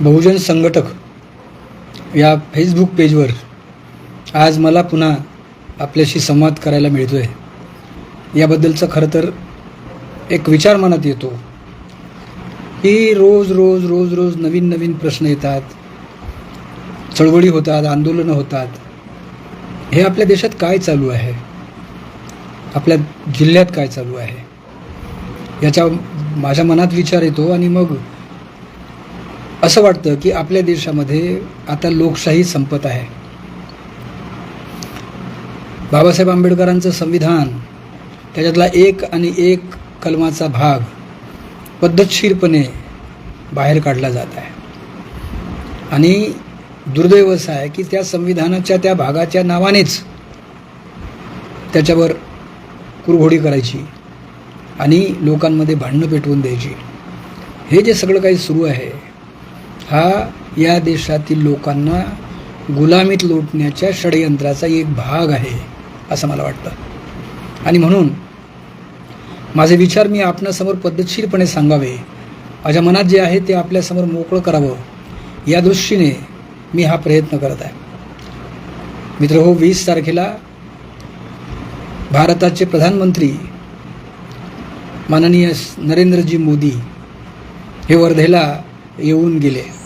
बहुजन संघटक या फेसबुक पेजवर आज मला पुन्हा आपल्याशी संवाद करायला मिळतो आहे याबद्दलचं खरं तर एक विचार मनात येतो की रोज रोज रोज रोज नवीन नवीन प्रश्न येतात चळवळी होतात आंदोलनं होतात. हे आपल्या देशात काय चालू आहे? आपल्या जिल्ह्यात काय चालू आहे? याच्या माझ्या मनात विचार येतो आणि मग असं वाटतं की आपल्या देशामध्ये आता लोकशाही संपत आहे. बाबासाहेब आंबेडकरांचं संविधान त्याच्यातला एक आणि एक कलमाचा भाग पद्धतशीरपणे बाहेर काढला जात आहे. आणि दुर्दैव असं आहे की त्या संविधानाच्या त्या भागाच्या नावानेच त्याच्यावर कुरघोडी करायची आणि लोकांमध्ये भांडणं पेटवून द्यायची. हे जे सगळं काही सुरू आहे हा या देशातील लोकांना गुलामीत लोटण्याच्या षडयंत्राचा एक भाग आहे असं मला वाटतं. आणि म्हणून माझे विचार मी आपणासमोर पद्धतशीरपणे सांगावे. माझ्या मनात जे आहे ते आपल्यासमोर मोकळं करावं. या दृष्टीने मी हा प्रयत्न करत आहे. मित्र हो वीस तारखेला भारताचे प्रधानमंत्री माननीय नरेंद्रजी मोदी हे वर्धेला येऊन गेले.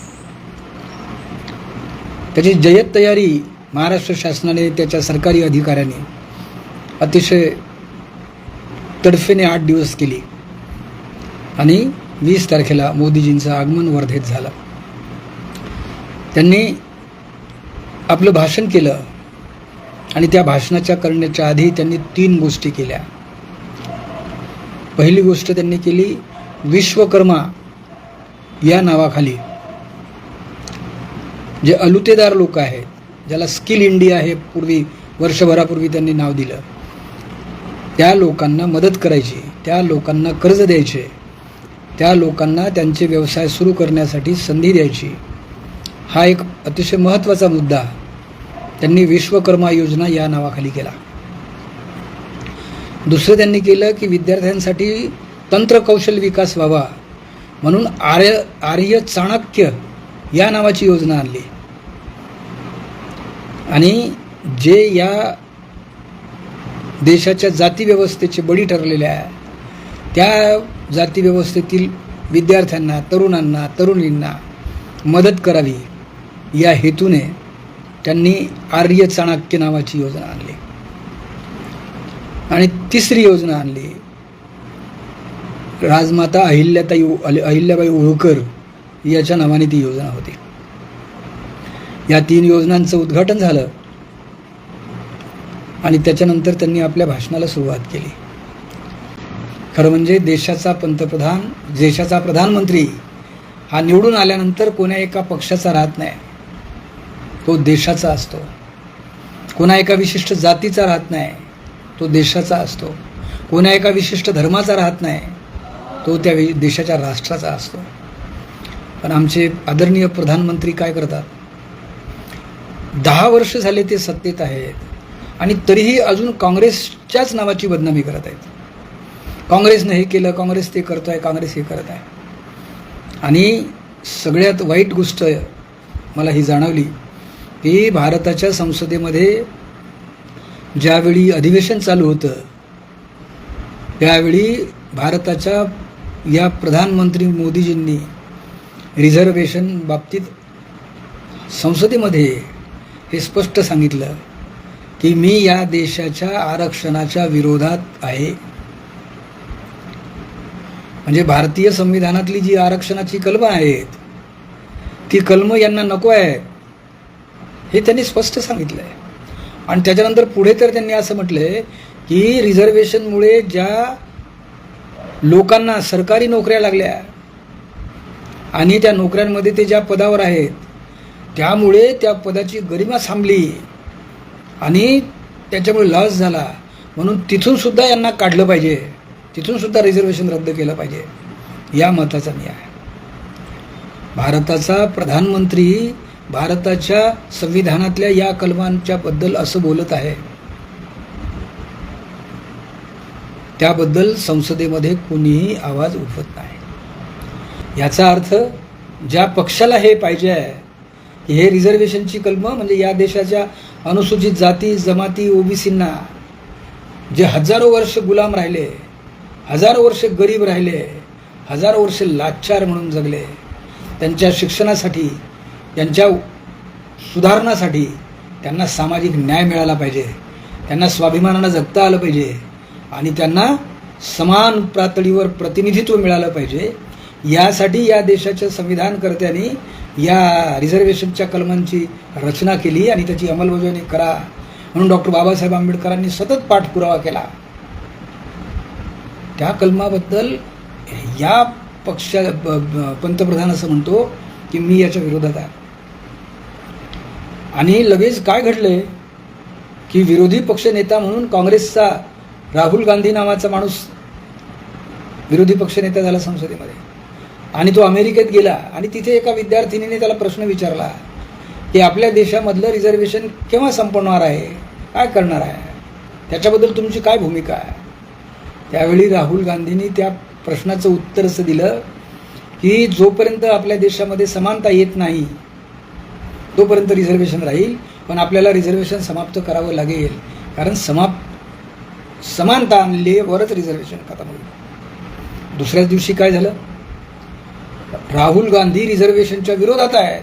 त्याची जय्यत तयारी महाराष्ट्र शासनाने त्याच्या सरकारी अधिकाऱ्याने अतिशय तडफेने आठ दिवस केली. आणि वीस तारखेला मोदीजींचं आगमन वर्धेत झालं. त्यांनी आपलं भाषण केलं आणि त्या भाषणाच्या करण्याच्या आधी त्यांनी तीन गोष्टी केल्या. पहिली गोष्ट त्यांनी केली विश्वकर्मा या नावाखाली जे अलुतेदार लोक आहेत ज्याला स्किल इंडिया हे पूर्वी वर्षभरापूर्वी त्यांनी नाव दिलं त्या लोकांना मदत करायची त्या लोकांना कर्ज द्यायचे त्या लोकांना त्यांचे व्यवसाय सुरू करण्यासाठी संधी द्यायची हा एक अतिशय महत्त्वाचा मुद्दा त्यांनी विश्वकर्मा योजना या नावाखाली केला. दुसरं त्यांनी केलं की विद्यार्थ्यांसाठी तंत्रकौशल विकास व्हावा म्हणून आर्य आर्य चाणक्य या नावाची योजना आणली. आणि जे या देशाच्या जातीव्यवस्थेचे बळी ठरलेले आहे त्या जातीव्यवस्थेतील विद्यार्थ्यांना तरुणांना तरुणींना मदत करावी या हेतूने त्यांनी आर्य चाणक्य नावाची योजना आणली. आणि तिसरी योजना आणली राजमाता अहिल्याताई अहिल्याबाई होळकर याच्या नावाने ती योजना होती. या तीन योजनांचं उद्घाटन झालं. आणि त्याच्यानंतर त्यांनी आपल्या भाषणाला सुरुवात केली. खरं म्हणजे देशाचा पंतप्रधान देशाचा प्रधानमंत्री हा निवडून आल्यानंतर कोण्या एका पक्षाचा राहत नाही. तो देशाचा असतो. कोणा एका विशिष्ट जातीचा राहत नाही तो देशाचा असतो. कोण्या एका विशिष्ट धर्माचा राहत नाही तो त्या वि- देशाच्या राष्ट्राचा असतो. पण आमचे आदरणीय प्रधानमंत्री काय करतात? दहा वर्ष झाले ते सत्तेत आहेत. आणि तरीही अजून काँग्रेसच्याच नावाची बदनामी करत आहेत. काँग्रेसनं हे केलं काँग्रेस ते करतो आहे काँग्रेस हे करत आहे. आणि सगळ्यात वाईट गोष्ट मला ही जाणवली की भारताच्या संसदेमध्ये ज्यावेळी अधिवेशन चालू होतं त्यावेळी भारताच्या या प्रधानमंत्री मोदीजींनी रिझर्वेशन बाबतीत संसदेमध्ये हे स्पष्ट सांगितलं की मी या देशाच्या आरक्षणाच्या विरोधात आहे. म्हणजे भारतीय संविधानातली जी आरक्षणाची कलमं आहेत ती कलमं यांना नको आहे हे त्यांनी स्पष्ट सांगितलं आहे आणि त्याच्यानंतर पुढे तर त्यांनी असं म्हटलं आहे की रिझर्वेशनमुळे ज्या लोकांना सरकारी नोकऱ्या लागल्या आणि त्या नोकऱ्यांमध्ये ते ज्या पदावर आहेत त्यामुळे त्या पदाची गरिमा थांबली आणि त्याच्यामुळे लॉस झाला. म्हणून तिथून सुद्धा यांना काढलं पाहिजे. तिथून सुद्धा रिझर्वेशन रद्द केलं पाहिजे. या मताचा मी आहे भारताचा प्रधानमंत्री भारताच्या संविधानातल्या या कलमांच्या बद्दल असं बोलत आहे. त्याबद्दल संसदेमध्ये कोणीही आवाज उठवत नाही. याचा अर्थ ज्या पक्षाला हे पाहिजे आहे की हे रिझर्वेशनची कलमं म्हणजे या देशाच्या अनुसूचित जाती जमाती ओबीसींना जे हजारो वर्ष गुलाम राहिले हजारो वर्ष गरीब राहिले हजारो वर्ष लाचार म्हणून जगले त्यांच्या शिक्षणासाठी त्यांच्या सुधारणासाठी त्यांना सामाजिक न्याय मिळाला पाहिजे त्यांना स्वाभिमानानं जगता आलं पाहिजे आणि त्यांना समान पातळीवर प्रतिनिधित्व मिळालं पाहिजे. यासाठी या देशाच्या संविधानकर्त्यांनी या रिझर्वेशनच्या कलमांची रचना केली आणि त्याची अंमलबजावणी करा. म्हणून डॉक्टर बाबासाहेब आंबेडकरांनी सतत पाठपुरावा केला. त्या कलमाबद्दल या पक्षा पंतप्रधान असं म्हणतो की मी याच्या विरोधात आहे. आणि लगेच काय घडले की विरोधी पक्षनेता म्हणून काँग्रेसचा राहुल गांधी नावाचा माणूस विरोधी पक्षनेता झाला संसदेमध्ये. आणि तो अमेरिकेत गेला आणि तिथे एका विद्यार्थिनीने त्याला प्रश्न विचारला की आपल्या देशामधलं रिझर्वेशन केव्हा संपवणार आहे? काय करणार आहे? त्याच्याबद्दल तुमची काय भूमिका आहे? त्यावेळी राहुल गांधींनी त्या प्रश्नाचं उत्तर असं दिलं की जोपर्यंत आपल्या देशामध्ये समानता येत नाही तोपर्यंत रिझर्वेशन राहील पण आपल्याला रिझर्वेशन समाप्त करावं लागेल कारण समाप समानता आणल्यावरच रिझर्वेशन खतम होईल. दुसऱ्याच दिवशी काय झालं? राहुल गांधी रिझर्वेशनच्या विरोधात आहेत.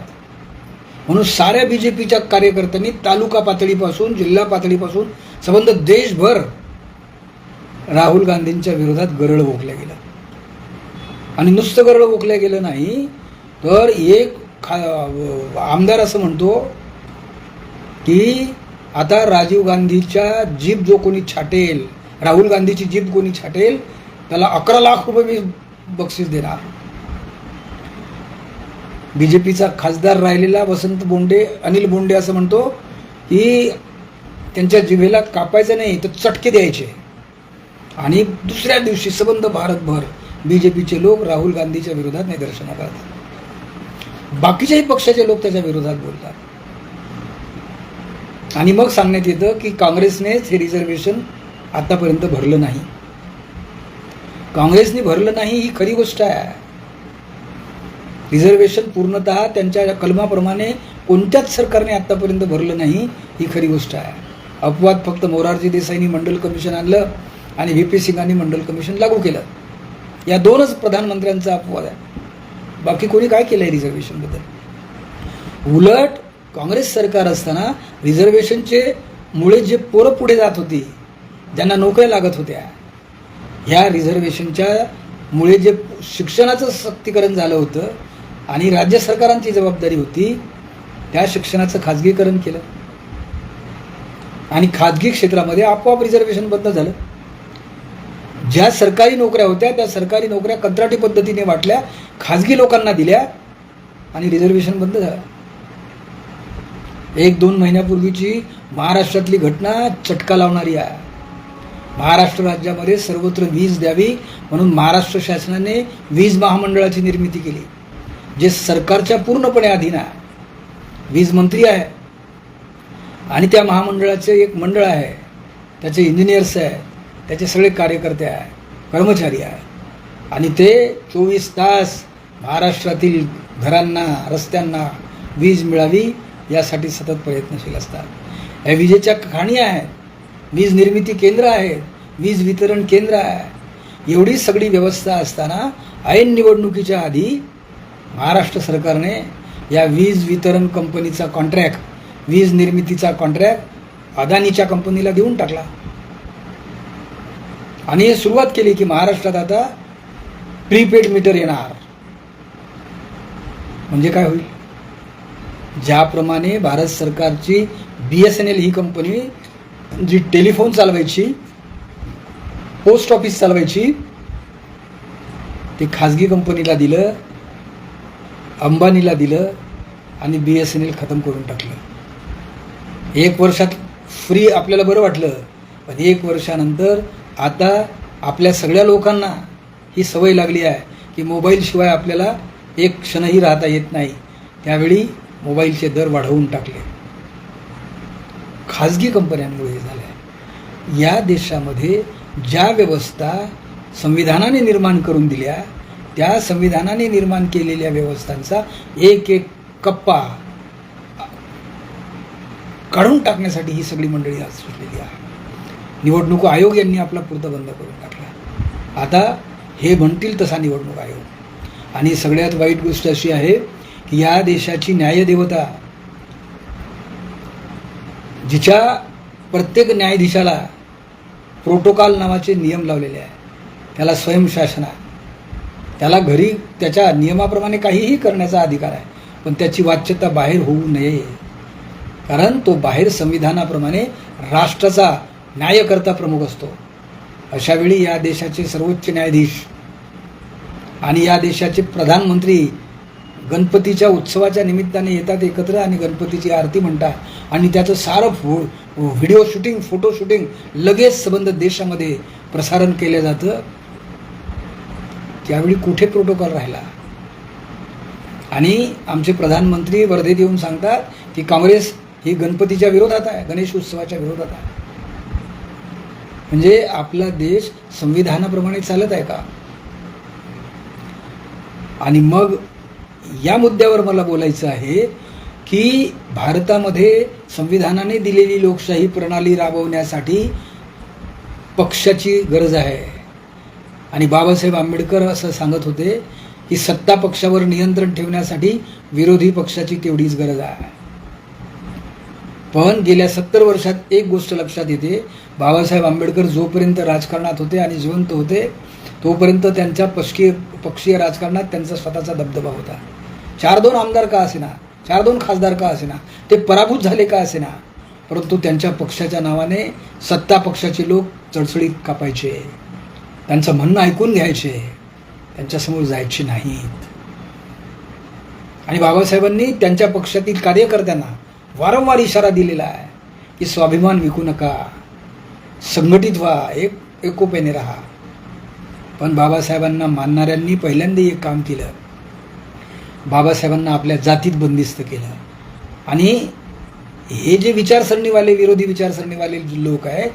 म्हणून साऱ्या बी जे पीच्या कार्यकर्त्यांनी तालुका पातळीपासून जिल्हा पातळीपासून संबंध देशभर राहुल गांधींच्या विरोधात गरळ ओकल्या गेलं. आणि नुसतं गरळ ओकल्या गेलं नाही तर एक खा आमदार असं म्हणतो की आता राजीव गांधीच्या जीप जो कोणी छाटेल राहुल गांधीची जीप कोणी छाटेल त्याला अकरा लाख रुपये मी बक्षीस देणार. बी जे पीचा खासदार राहिलेला वसंत बोंडे अनिल बोंडे असं म्हणतो की त्यांच्या जिभेला कापायचं नाही तर चटके द्यायचे. आणि दुसऱ्या दिवशी सबंध भारतभर बी जे पीचे लोक राहुल गांधीच्या विरोधात निदर्शनं करतात. बाकीच्याही पक्षाचे लोक त्याच्या विरोधात बोलतात. आणि मग सांगण्यात येतं की काँग्रेसनेच हे रिझर्वेशन आतापर्यंत भरलं नाही. काँग्रेसने भरलं नाही ही खरी गोष्ट आहे. रिझर्वेशन पूर्णतः त्यांच्या कलमाप्रमाणे कोणत्याच सरकारने आत्तापर्यंत भरलं नाही ही खरी गोष्ट आहे. अपवाद फक्त मोरारजी देसाईंनी मंडल कमिशन आणलं आणि व्ही पी सिंगांनी मंडल कमिशन लागू केलं. या दोनच प्रधानमंत्र्यांचा अपवाद आहे. बाकी कोणी काय केलं आहे रिझर्वेशनबद्दल उलट काँग्रेस सरकार असताना रिझर्वेशनचे मुळे जे पोरं पुढे जात होती ज्यांना नोकऱ्या लागत होत्या ह्या रिझर्वेशनच्या मुळे जे शिक्षणाचं सक्तीकरण झालं होतं आणि राज्य सरकारांची जबाबदारी होती त्या शिक्षणाचं खाजगीकरण केलं. आणि खाजगी क्षेत्रामध्ये आपोआप रिझर्वेशन बंद झालं. ज्या सरकारी नोकऱ्या होत्या त्या सरकारी नोकऱ्या कंत्राटी पद्धतीने वाटल्या खाजगी लोकांना दिल्या आणि रिझर्वेशन बंद झालं. एक दोन महिन्यापूर्वीची महाराष्ट्रातली घटना चटका लावणारी आहे. महाराष्ट्र राज्यामध्ये सर्वत्र वीज द्यावी म्हणून महाराष्ट्र शासनाने वीज महामंडळाची निर्मिती केली. जे सरकारच्या पूर्णपणे अधीन आहे. वीज मंत्री आहे. आणि त्या महामंडळाचे एक मंडळ आहे. त्याचे इंजिनियर्स आहे. त्याचे सगळे कार्यकर्ते आहे. कर्मचारी आहे. आणि ते चोवीस तास महाराष्ट्रातील घरांना रस्त्यांना वीज मिळावी यासाठी सतत प्रयत्नशील असतात. या विजेच्या खाणी आहेत. वीज निर्मिती केंद्र आहेत. वीज वितरण केंद्र आहे. एवढी सगळी व्यवस्था असताना ऐन निवडणुकीच्या आधी महाराष्ट्र सरकारने या वीज वितरण कंपनीचा कॉन्ट्रॅक्ट वीज निर्मितीचा कॉन्ट्रॅक्ट अदानीच्या कंपनीला देऊन टाकला. आणि हे सुरुवात केली की महाराष्ट्रात आता प्रीपेड मीटर येणार. म्हणजे काय होईल? ज्याप्रमाणे भारत सरकारची बी एस एन एल ही कंपनी जी टेलिफोन चालवायची पोस्ट ऑफिस चालवायची ते खाजगी कंपनीला दिलं. अंबानीला दिलं आणि बी एस एन एल खतम करून टाकलं. एक वर्षात फ्री आपल्याला बरं वाटलं पण एक वर्षानंतर आता आपल्या सगळ्या लोकांना ही सवय लागली आहे की मोबाईलशिवाय आपल्याला एक क्षणही राहता येत नाही. त्यावेळी मोबाईलचे दर वाढवून टाकले. खाजगी कंपन्यांमुळे हे झालं आहे या देशामध्ये ज्या व्यवस्था संविधानाने निर्माण करून दिल्या त्या संविधानाने निर्माण केलेल्या व्यवस्थांचा एक एक कप्पा काढून टाकण्यासाठी ही सगळी मंडळी आज सुटलेली आहे. निवडणूक आयोग यांनी आपला पुरता बंद करून टाकला. आता हे म्हणतील तसा निवडणूक आयोग. आणि सगळ्यात वाईट गोष्ट अशी आहे की या देशाची न्यायदेवता जिच्या प्रत्येक न्यायाधीशाला प्रोटोकॉल नावाचे नियम लावलेले आहे त्याला स्वयंशासन आहे त्याला घरी त्याच्या नियमाप्रमाणे काहीही करण्याचा अधिकार आहे. पण त्याची वाच्यता बाहेर होऊ नये. कारण तो बाहेर संविधानाप्रमाणे राष्ट्राचा न्यायकर्ता प्रमुख असतो. अशावेळी या देशाचे सर्वोच्च न्यायाधीश आणि या देशाचे प्रधानमंत्री गणपतीच्या उत्सवाच्या निमित्ताने येतात एकत्र आणि गणपतीची आरती म्हणतात. आणि त्याचं सारं फो व्हिडिओ शूटिंग फोटो शूटिंग लगेच संबंध देशामध्ये प्रसारण केलं जातं. त्यावेळी कुठे प्रोटोकॉल राहिला? आणि आमचे प्रधानमंत्री वर्धेत येऊन सांगतात की काँग्रेस ही गणपतीच्या विरोधात आहे गणेश उत्सवाच्या विरोधात आहे. म्हणजे आपला देश संविधानाप्रमाणे चालत आहे का? आणि मग या मुद्द्यावर मला बोलायचं आहे की भारतामध्ये संविधानाने दिलेली लोकशाही प्रणाली राबवण्यासाठी पक्षाची गरज आहे. आणि बाबासाहेब आंबेडकर असं सांगत होते की सत्ता पक्षावर नियंत्रण ठेवण्यासाठी विरोधी पक्षाची तेवढीच गरज आहे. पण गेल्या सत्तर वर्षात एक गोष्ट लक्षात येते बाबासाहेब आंबेडकर जोपर्यंत राजकारणात होते आणि जिवंत होते तोपर्यंत त्यांच्या पक्षीय पक्षीय राजकारणात त्यांचा स्वतःचा दबदबा होता. चार दोन आमदार का असेना? चार दोन खासदार का असेना? ते पराभूत झाले का असेना? परंतु त्यांच्या पक्षाच्या नावाने सत्ता पक्षाचे लोक चळचळीत कापायचे. त्यांचं म्हणणं ऐकून घ्यायचे. त्यांच्यासमोर जायचे नाहीत. आणि बाबासाहेबांनी त्यांच्या पक्षातील कार्यकर्त्यांना वारंवार इशारा दिलेला आहे की स्वाभिमान विकू नका. संघटित व्हा एक एकोप्याने राहा. पण बाबासाहेबांना मानणाऱ्यांनी पहिल्यांदा एक काम केलं. बाबासाहेबांना आपल्या जातीत बंदिस्त केलं. आणि हे जे विचारसरणीवाले विरोधी विचारसरणीवाले लोक आहे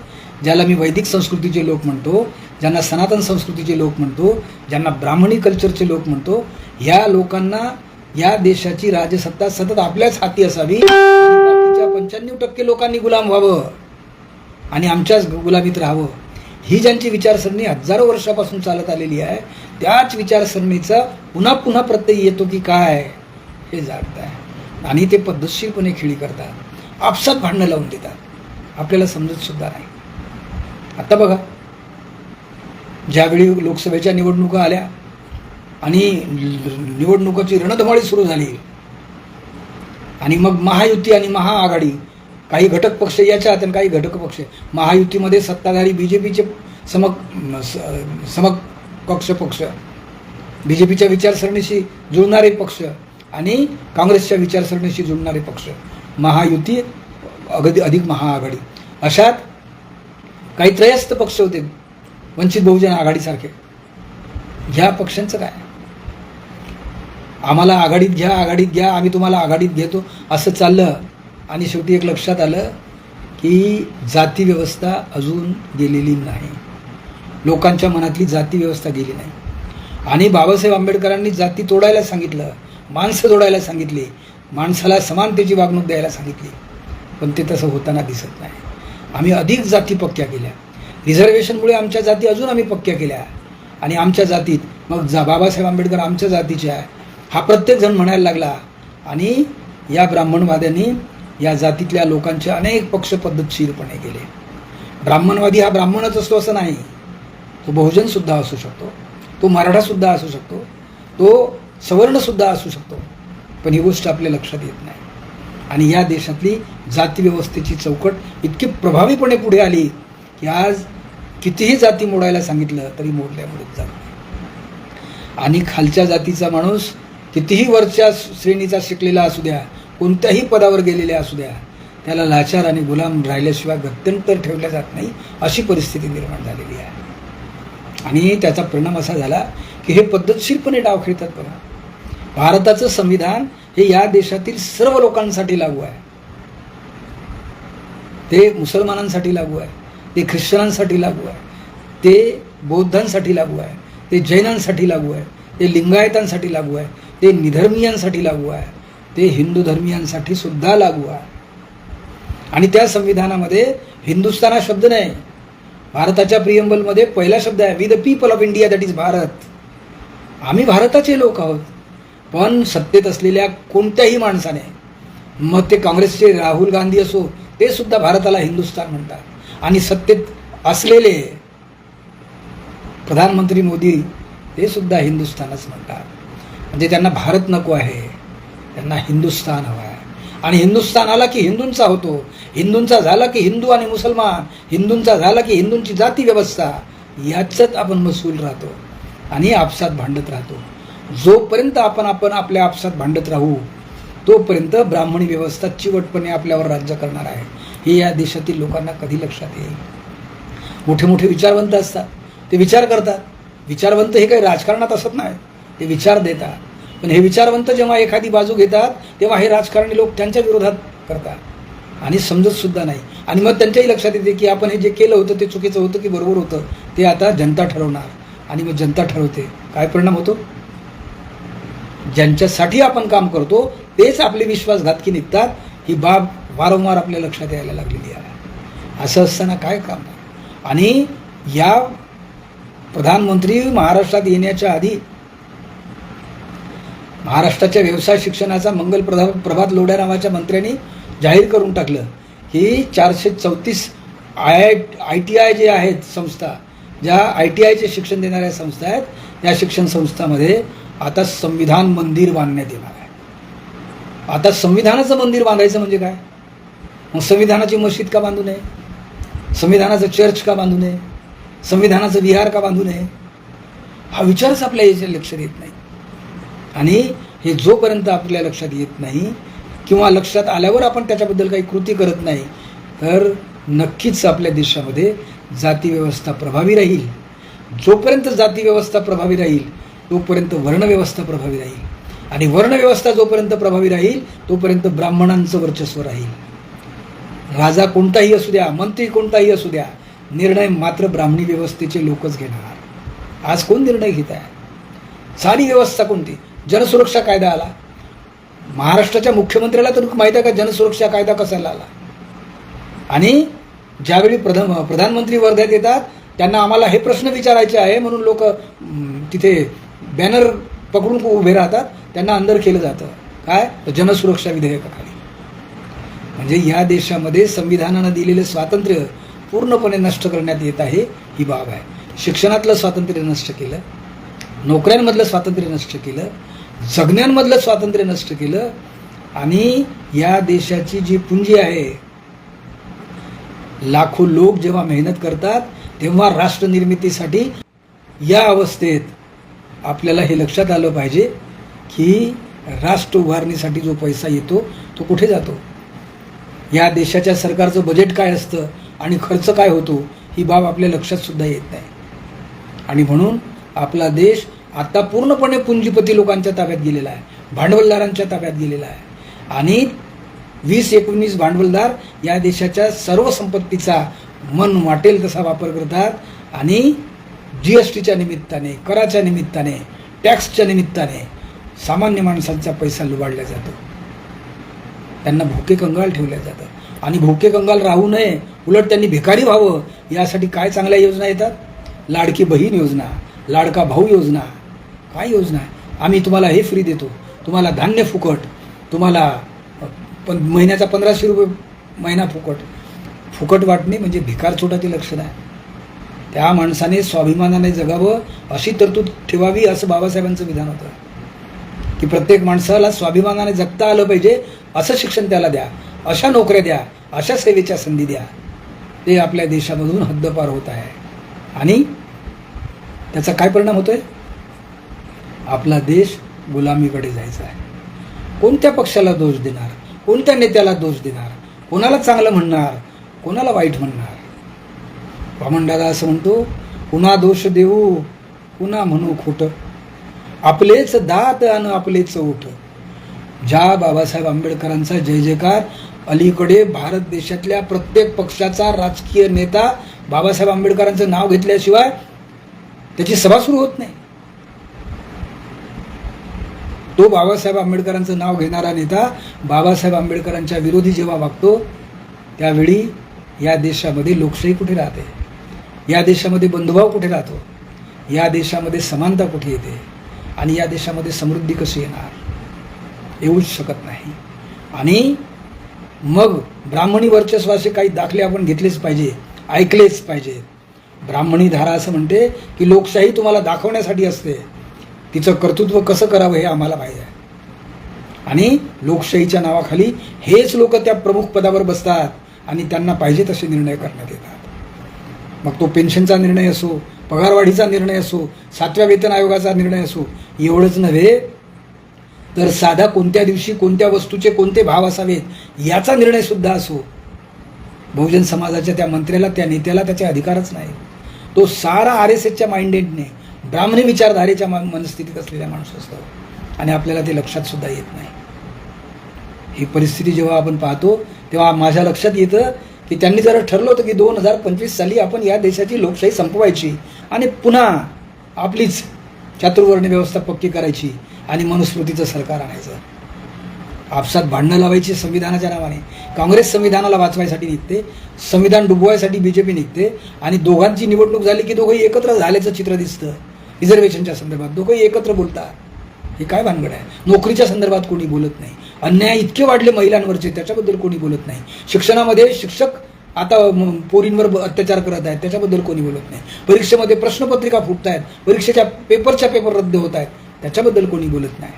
ज्याला मी वैदिक संस्कृतीचे लोक म्हणतो ज्यांना सनातन संस्कृतीचे लोक म्हणतो ज्यांना ब्राह्मणी कल्चरचे लोक म्हणतो ह्या लोकांना या देशाची राजसत्ता सतत आपल्याच हाती असावी बाकीच्या पंच्याण्णव टक्के लोकांनी गुलाम व्हावं आणि आमच्याच गुलामीत राहावं. ही ज्यांची विचारसरणी हजारो वर्षापासून चालत आलेली आहे त्याच विचारसरणीचा पुन्हा पुन्हा प्रत्यय येतो की काय हे जाणत आहे आणि ते पद्धतशीरपणे खेळी करतात. आपसात भांडणं लावून देतात. आपल्याला समजत सुद्धा नाही. आता बघा. ज्यावेळी लोकसभेच्या निवडणुका आल्या आणि निवडणुकाची रणधमाळी सुरू झाली. आणि मग महायुती आणि महाआघाडी काही घटक पक्ष याच्यात आणि काही घटक पक्ष. महायुतीमध्ये सत्ताधारी बी जे पीचे समक स- समकक्ष पक्ष. बी जे पीच्या विचारसरणीशी जुळणारे पक्ष आणि काँग्रेसच्या विचारसरणीशी जुळणारे पक्ष. महायुती अगदी अधिक महाआघाडी. अशात काही त्रयस्थ पक्ष होते. वंचित बहुजन आघाडीसारखे. ह्या पक्षांचं काय? आम्हाला आघाडीत घ्या आघाडीत घ्या आम्ही तुम्हाला आघाडीत घेतो. असं चाललं आणि शेवटी एक लक्षात आलं की जाती व्यवस्था अजून गेलेली नाही. लोकांच्या मनातली जाती व्यवस्था गेली नाही. आणि बाबासाहेब आंबेडकरांनी जाती तोडायला सांगितलं माणसं तोडायला सांगितली माणसाला समानतेची वागणूक द्यायला सांगितली. पण ते तसं होताना दिसत नाही. आम्ही अधिक जाती पक्क्या केल्या. रिझर्वेशनमुळे आमच्या जाती अजून आम्ही पक्क्या केल्या आणि आमच्या जातीत मग जा बाबासाहेब आंबेडकर आमच्या जातीचे आहे. हा प्रत्येकजण म्हणायला लागला आणि या ब्राह्मणवाद्यांनी या जातीतल्या लोकांचे अनेक पक्ष पद्धतशीरपणे केले. ब्राह्मणवादी हा ब्राह्मणच असतो असं नाही. तो बहुजनसुद्धा असू शकतो तो मराठासुद्धा असू शकतो तो सवर्णसुद्धा असू शकतो पण ही गोष्ट आपल्या लक्षात येत नाही. आणि या देशातली जातीव्यवस्थेची चौकट इतकी प्रभावीपणे पुढे आली की आज कितीही जाती मोडायला सांगितलं तरी मोडल्या मोडत जात आणि खालच्या जातीचा माणूस कितीही वरच्या श्रेणीचा शिकलेला असू द्या कोणत्याही पदावर गेलेल्या असू द्या त्याला लाचार आणि गुलाम राहिल्याशिवाय गत्यंतर ठेवल्या जात नाही अशी परिस्थिती निर्माण झालेली आहे. आणि त्याचा परिणाम असा झाला की हे पद्धतशीरपणे डाव खेळतात बघा. भारताचं संविधान हे या देशातील सर्व लोकांसाठी लागू आहे. ते मुसलमानांसाठी लागू आहे. ते ख्रिश्चनांसाठी लागू आहे. ते बौद्धांसाठी लागू आहे. ते जैनांसाठी लागू आहे. ते लिंगायतांसाठी लागू आहे. ते निधर्मीयांसाठी लागू आहे. ते हिंदू धर्मियांसाठी सुद्धा लागू आहे. आणि त्या संविधानामध्ये हिंदुस्थान हा शब्द नाही. भारताच्या प्रियंबलमध्ये पहिला शब्द आहे we the people of India that is Bharat. आम्ही भारताचे लोक आहोत. पण सत्तेत असलेल्या कोणत्याही माणसाने मग ते काँग्रेसचे राहुल गांधी असो ते सुद्धा भारताला हिंदुस्थान म्हणतात. आणि सत्तेत असलेले प्रधानमंत्री मोदी हे सुद्धा हिंदुस्थानच म्हणतात. म्हणजे त्यांना भारत नको आहे. त्यांना हिंदुस्थान हवं आहे. आणि हिंदुस्थान आला की हिंदूंचा होतो. हिंदूंचा झाला की हिंदू आणि मुसलमान. हिंदूंचा झाला की हिंदूंची जाती व्यवस्था. याच्यात आपण मसूल राहतो. आणि आपसात भांडत राहतो. जोपर्यंत आपण आपण आपल्या आपसात भांडत राहू तोपर्यंत ब्राह्मणी व्यवस्था चिवटपणे आपल्यावर राज्य करणार आहे. हे या देशातील लोकांना कधी लक्षात येईल? मोठे मोठे विचारवंत असतात. ते विचार करतात. विचारवंत हे काही राजकारणात असत नाही. ते विचार देतात. पण हे विचारवंत जेव्हा एखादी बाजू घेतात तेव्हा हे राजकारणी लोक त्यांच्या विरोधात करतात. आणि समजत सुद्धा नाही. आणि मग त्यांच्याही लक्षात येते की आपण हे जे केलं होतं ते चुकीचं होतं की बरोबर होतं ते आता जनता ठरवणार. आणि मग जनता ठरवते. काय परिणाम होतो? ज्यांच्यासाठी आपण काम करतो तेच आपले विश्वासघातकी निघतात. ही बाब वारंवार आपल्या लक्षात यायला लागलेली आहे. असं असताना काय काम? आणि या प्रधानमंत्री महाराष्ट्रात येण्याच्या आधी महाराष्ट्राच्या व्यवसाय शिक्षणाचा मंगल प्रभा प्रभात लोढ्या नावाच्या मंत्र्यांनी जाहीर करून टाकलं. की चारशे चौतीस I I I T I J आहेत संस्था ज्या आय टी आयचे शिक्षण देणाऱ्या संस्था आहेत त्या शिक्षण संस्थामध्ये आता संविधान मंदिर बांधण्यात येणार आहे. आता संविधानाचं मंदिर बांधायचं म्हणजे काय? मग संविधानाची मशीद का बांधू नये? संविधानाचं चर्च का बांधू नये? संविधानाचं विहार का बांधू नये? हा विचारच आपल्या याच्या लक्षात येत नाही. आणि हे जोपर्यंत आपल्या लक्षात येत नाही किंवा लक्षात आल्यावर आपण त्याच्याबद्दल काही कृती करत नाही तर नक्कीच आपल्या देशामध्ये जातीव्यवस्था प्रभावी राहील. जोपर्यंत जातीव्यवस्था प्रभावी राहील तोपर्यंत वर्णव्यवस्था प्रभावी राहील. आणि वर्णव्यवस्था जोपर्यंत प्रभावी राहील तोपर्यंत ब्राह्मणांचं वर्चस्व राहील. राजा कोणताही असू द्या मंत्री कोणताही असू द्या निर्णय मात्र ब्राह्मणी व्यवस्थेचे लोकच घेणार. आज कोण निर्णय घेत आहे? सारी व्यवस्था कोणती? जनसुरक्षा कायदा आला. महाराष्ट्राच्या मुख्यमंत्र्याला तर माहीत आहे का जनसुरक्षा कायदा कसाला आला? आणि ज्यावेळी प्रधान प्रधानमंत्री वर्ध्यात येतात त्यांना आम्हाला हे प्रश्न विचारायचे आहे म्हणून लोक तिथे बॅनर पकडून उभे राहतात त्यांना अंदर केलं जातं. काय? तर जनसुरक्षा विधेयकाखाली. म्हणजे या देशामध्ये संविधानानं दिलेलं स्वातंत्र्य पूर्णपणे नष्ट करण्यात येत आहे ही बाब आहे. शिक्षणातलं स्वातंत्र्य नष्ट केलं नोकऱ्यांमधलं स्वातंत्र्य नष्ट केलं जगण्यांमधलं स्वातंत्र्य नष्ट केलं आणि या देशाची जी पुंजी आहे लाखो लोक जेव्हा मेहनत करतात तेव्हा राष्ट्रनिर्मितीसाठी या अवस्थेत आपल्याला हे लक्षात आलं पाहिजे की राष्ट्र उभारणीसाठी जो पैसा येतो तो कुठे जातो? या देशाच्या सरकारचं बजेट काय असतं आणि खर्च काय होतो ही बाब आपल्या लक्षात सुद्धा येत नाही. आणि म्हणून आपला देश आता पूर्णपणे पुंजीपती लोकांच्या ताब्यात गेलेला आहे भांडवलदारांच्या ताब्यात गेलेला आहे. आणि वीस एकोणीस भांडवलदार या देशाच्या सर्व संपत्तीचा मन वाटेल तसा वापर करतात आणि जी एस टीच्या निमित्ताने कराच्या निमित्ताने टॅक्सच्या निमित्ताने सामान्य माणसांचा पैसा लुबाडला जातो. त्यांना भोके कंगाल ठेवल्या जातं आणि भोके कंगाल राहू नये उलट त्यांनी भिकारी व्हावं यासाठी काय चांगल्या योजना येतात? लाडकी बहीण योजना लाडका भाऊ योजना. काय योजना? आम्ही तुम्हाला हे फ्री देतो. तुम्हाला धान्य फुकट तुम्हाला पण महिन्याचा पंधराशे रुपये महिना फुकट. फुकट वाटणे म्हणजे भिकार छोटाचे लक्षण आहे. त्या माणसाने स्वाभिमानाने जगावं अशी तरतूद ठेवावी असं बाबासाहेबांचं विधान होतं. की प्रत्येक माणसाला स्वाभिमानाने जगता आलं पाहिजे असं शिक्षण त्याला द्या अशा नोकऱ्या द्या अशा सेवेच्या संधी द्या. ते आपल्या देशामधून हद्दपार होत आहे. आणि त्याचा काय परिणाम होतोय? आपला देश गुलामीकडे जायचा आहे. कोणत्या पक्षाला दोष देणार? कोणत्या नेत्याला दोष देणार? कोणाला चांगलं म्हणणार? कोणाला वाईट म्हणणार? वामनदादा असं म्हणतो पुन्हा दोष देऊ पुन्हा म्हणू खोटं? आपलेच दात आणि आपलेच ओठ ज्या बाबासाहेब आंबेडकरांचा जय जयकार अलीकडे भारत देशातल्या प्रत्येक पक्षाचा राजकीय नेता बाबासाहेब आंबेडकरांचं नाव घेतल्याशिवाय त्याची सभा सुरू होत नाही. तो बाबासाहेब आंबेडकरांचं नाव घेणारा नेता बाबासाहेब आंबेडकरांच्या विरोधी जेव्हा वागतो त्यावेळी या देशामध्ये लोकशाही कुठे राहते? या देशामध्ये बंधुभाव कुठे राहतो? या देशामध्ये समानता कुठे येते? आणि या देशामध्ये समृद्धी कशी येणार? येऊच शकत नाही. आणि मग ब्राह्मणी वर्चस्वाचे काही दाखले आपण घेतलेच पाहिजे ऐकलेच पाहिजे. ब्राह्मणी धारा असं म्हणते की लोकशाही तुम्हाला दाखवण्यासाठी असते. तिचं कर्तृत्व कसं करावं हे आम्हाला पाहिजे आहे. आणि लोकशाहीच्या नावाखाली हेच लोक त्या प्रमुख पदावर बसतात आणि त्यांना पाहिजे तसे निर्णय करण्यात येतात. मग तो पेन्शनचा निर्णय असो पगारवाढीचा निर्णय असो सातव्या वेतन आयोगाचा निर्णय असो एवढंच नव्हे तर साधा कोणत्या दिवशी कोणत्या वस्तूचे कोणते भाव असावेत याचा निर्णय सुद्धा असो. बहुजन समाजाच्या त्या मंत्र्याला त्या नेत्याला त्याचे अधिकारच नाही. तो सारा आर एस एसच्या माइंडेडने ब्राह्मणी विचारधारेच्या मनस्थितीत असलेल्या माणूस असतो. आणि आपल्याला ते लक्षात सुद्धा येत नाही. ही परिस्थिती जेव्हा आपण पाहतो तेव्हा माझ्या लक्षात येतं की त्यांनी जरा ठरलं होतं की दोन हजार पंचवीस साली आपण या देशाची लोकशाही संपवायची आणि पुन्हा आपलीच चातुर्वर्णी व्यवस्था पक्की करायची आणि मनुस्मृतीचं सरकार आणायचं. आपसात भांडणं लावायची संविधानाच्या नावाने. काँग्रेस संविधानाला वाचवायसाठी निघते संविधान डुबवायसाठी बी जे पी निघते आणि दोघांची निवडणूक झाली की दोघंही एकत्र झाल्याचं चित्र दिसतं. रिझर्वेशनच्या संदर्भात दोघंही एकत्र बोलतात. हे काय भानगड आहे? नोकरीच्या संदर्भात कोणी बोलत नाही. अन्याय इतके वाढले महिलांवरचे त्याच्याबद्दल कोणी बोलत नाही. शिक्षणामध्ये शिक्षक आता पोरींवर अत्याचार करत आहेत त्याच्याबद्दल कोणी बोलत नाही. परीक्षेमध्ये प्रश्नपत्रिका फुटत आहेत परीक्षेच्या पेपरच्या पेपर रद्द होत आहेत त्याच्याबद्दल कोणी बोलत नाही.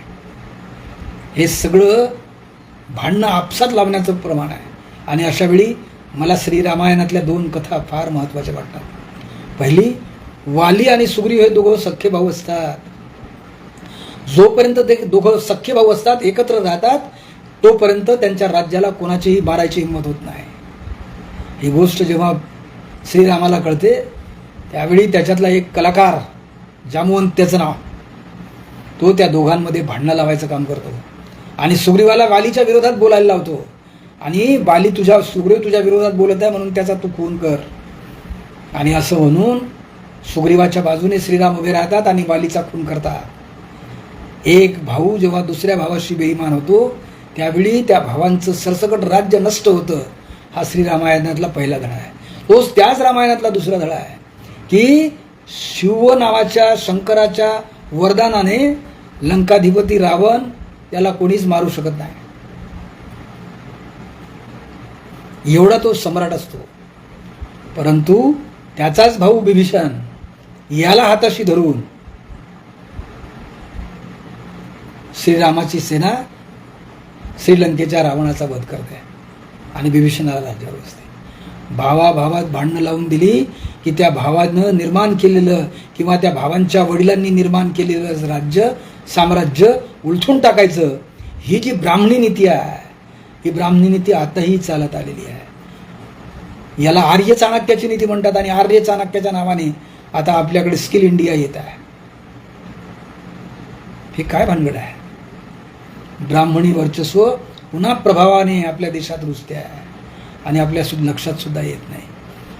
हे सगळं भांडणं आपसात लावण्याचं प्रमाण आहे. आणि अशावेळी मला श्रीरामायणातल्या दोन कथा फार महत्त्वाच्या वाटतात. पहिली वाली आणि सुग्रीव हे दोघं सख्खे भाऊ असतात. जोपर्यंत ते दोघं सख्खे भाऊ असतात एकत्र राहतात तोपर्यंत त्यांच्या राज्याला कोणाचीही मारायची हिंमत होत नाही. ही गोष्ट जेव्हा श्रीरामाला कळते त्यावेळी त्याच्यातला एक कलाकार जामवंत त्याचं नाव तो त्या दोघांमध्ये भांडणं लावायचं काम करतो. आणि सुग्रीवाला वालीच्या विरोधात बोलायला लावतो. आणि बाली तुझ्या सुग्रीव तुझ्या विरोधात बोलत आहे म्हणून त्याचा तू खून कर. आणि असं म्हणून सुग्रीवाच्या बाजूने श्रीराम उभे राहतात आणि बालीचा खून करतात. एक भाऊ जेव्हा दुसऱ्या भावाशी बेईमान होतो त्यावेळी त्या भावांचं सरसकट राज्य नष्ट होतं. हा श्रीरामायणातला पहिला धडा आहे. तोच त्याच रामायणातला दुसरा धडा आहे की शिव नावाच्या शंकराच्या वरदानाने लंकाधिपती रावण त्याला कोणीच मारू शकत नाही. एवढा तो सम्राट असतो. परंतु त्याचाच भाऊ बिभीषण याला हाताशी धरून श्रीरामाची सेना श्रीलंकेच्या रावणाचा वध करते. आणि बिभीषणाला राज्यावर असते भावा भावात भांडणं लावून दिली की त्या भावानं निर्माण केलेलं किंवा त्या भावांच्या वडिलांनी निर्माण केलेलं राज्य साम्राज्य उलथून टाकायचं. ही जी ब्राह्मणी नीती आहे ही ब्राह्मणी नीती आताही चालत आलेली आहे. याला आर्य चाणक्याची नीती म्हणतात आणि आर्य चाणक्याच्या नावाने आता आपल्याकडे स्किल इंडिया येत आहे. हे काय भानगड आहे? ब्राह्मणी वर्चस्व पुन्हा प्रभावाने आपल्या देशात रुजत्या आहे. आणि आपल्या सुद्धा लक्षात सुद्धा येत नाही.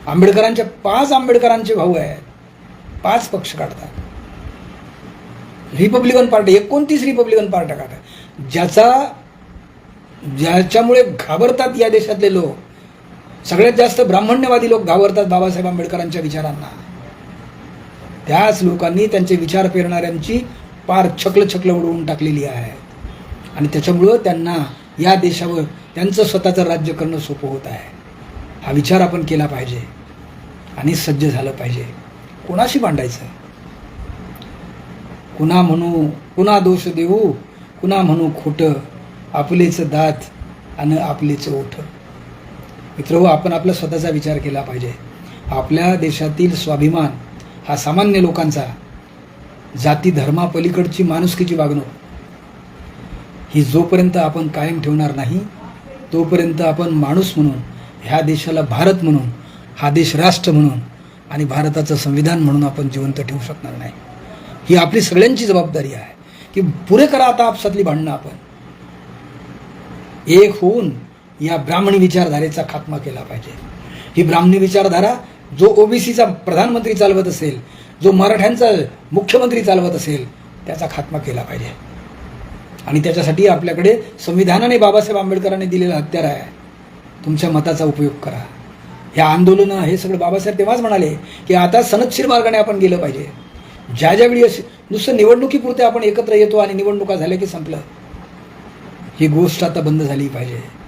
आंबेडकरांच्या पाच आंबेडकरांचे भाऊ आहेत. पाच पक्ष काढतात. रिपब्लिकन पार्टी एकोणतीस रिपब्लिकन पार्ट्या काढतात. ज्याचा ज्याच्यामुळे घाबरतात या देशातले लोक सगळ्यात जास्त ब्राह्मण्यवादी लोक घाबरतात बाबासाहेब आंबेडकरांच्या विचारांना. त्याच लोकांनी त्यांचे विचार पेरणाऱ्यांची पार छकल छकल उडवून टाकलेली आहे आणि त्याच्यामुळं त्यांना या देशावर त्यांचं स्वतःचं राज्य करणं सोपं होत आहे. हा विचार आपण केला पाहिजे आणि सज्ज झालं पाहिजे. कोणाशी भांडायचं? कुणा म्हणू कुणा दोष देऊ कुणा म्हणू खोटं आपलेचं दात आणि आपलेचं ओठ. मित्र आपण आपला स्वतःचा विचार केला पाहिजे. आपल्या देशातील स्वाभिमान हा सामान्य लोकांचा जाती धर्मापलीकडची माणुसकीची वागणूक. ही जोपर्यंत आपण कायम ठेवणार नाही तोपर्यंत आपण माणूस म्हणून ह्या देशाला भारत म्हणून हा देश राष्ट्र म्हणून आणि भारताचं संविधान म्हणून आपण जिवंत ठेवू शकणार नाही. ही आपली सगळ्यांची जबाबदारी आहे की पुरे करा आता आपसातली भांडणं आपण. एक होऊन या ब्राह्मणी विचारधारेचा खात्मा केला पाहिजे. ही ब्राह्मणी विचारधारा जो ओबीसीचा प्रधानमंत्री चालवत असेल जो मराठ्यांचा मुख्यमंत्री चालवत असेल त्याचा खात्मा केला पाहिजे. आणि त्याच्यासाठी आपल्याकडे संविधानाने बाबासाहेब आंबेडकरांनी दिलेला हत्यार आहे. तुमच्या मताचा उपयोग करा. ह्या आंदोलनं हे सगळं बाबासाहेब तेव्हाच म्हणाले की आता सनदशीर मार्गाने आपण गेलं पाहिजे. ज्या ज्यावेळी असे नुसतं निवडणुकीपुरते आपण एकत्र येतो आणि निवडणुका झाल्या की संपलं. ही गोष्ट आता बंद झाली पाहिजे.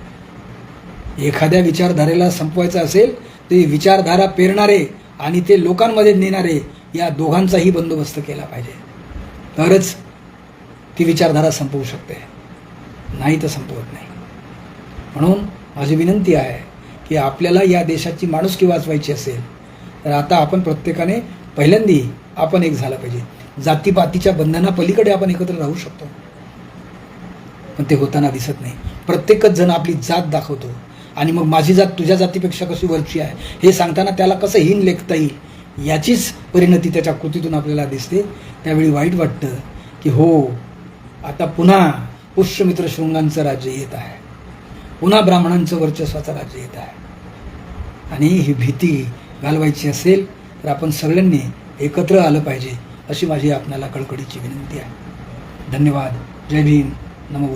एखाद्या विचारधारेला संपवायचं असेल ते विचारधारा पेरणारे आणि ते लोकांमध्ये नेणारे या दोघांचाही बंदोबस्त केला पाहिजे. तरच ती विचारधारा संपवू शकते. नाही तर संपवत नाही. म्हणून माझी विनंती आहे की आपल्याला या देशाची माणुसकी वाचवायची असेल तर आता आपण प्रत्येकाने पहिल्यांदी आपण एक झालं पाहिजे. जातीपातीच्या बंधनापलीकडे आपण एकत्र राहू शकतो. पण ते होताना दिसत नाही. प्रत्येकच जण आपली जात दाखवतो. आणि मग माझी जात तुझ्या जातीपेक्षा कशी वरची आहे हे सांगताना त्याला कसं हीन लेखता येईल याचीच परिणती त्याच्या कृतीतून आपल्याला दिसते. त्यावेळी वाईट वाटतं की हो आता पुन्हा पुष्यमित्र शृंगांचं राज्य येत आहे. पुन्हा ब्राह्मणांचं वर्चस्वाचं राज्य येत आहे. आणि ही भीती घालवायची असेल तर आपण सगळ्यांनी एकत्र आलं पाहिजे अशी माझी आपणाला कळकळीची विनंती आहे. धन्यवाद. जय भीम. नमो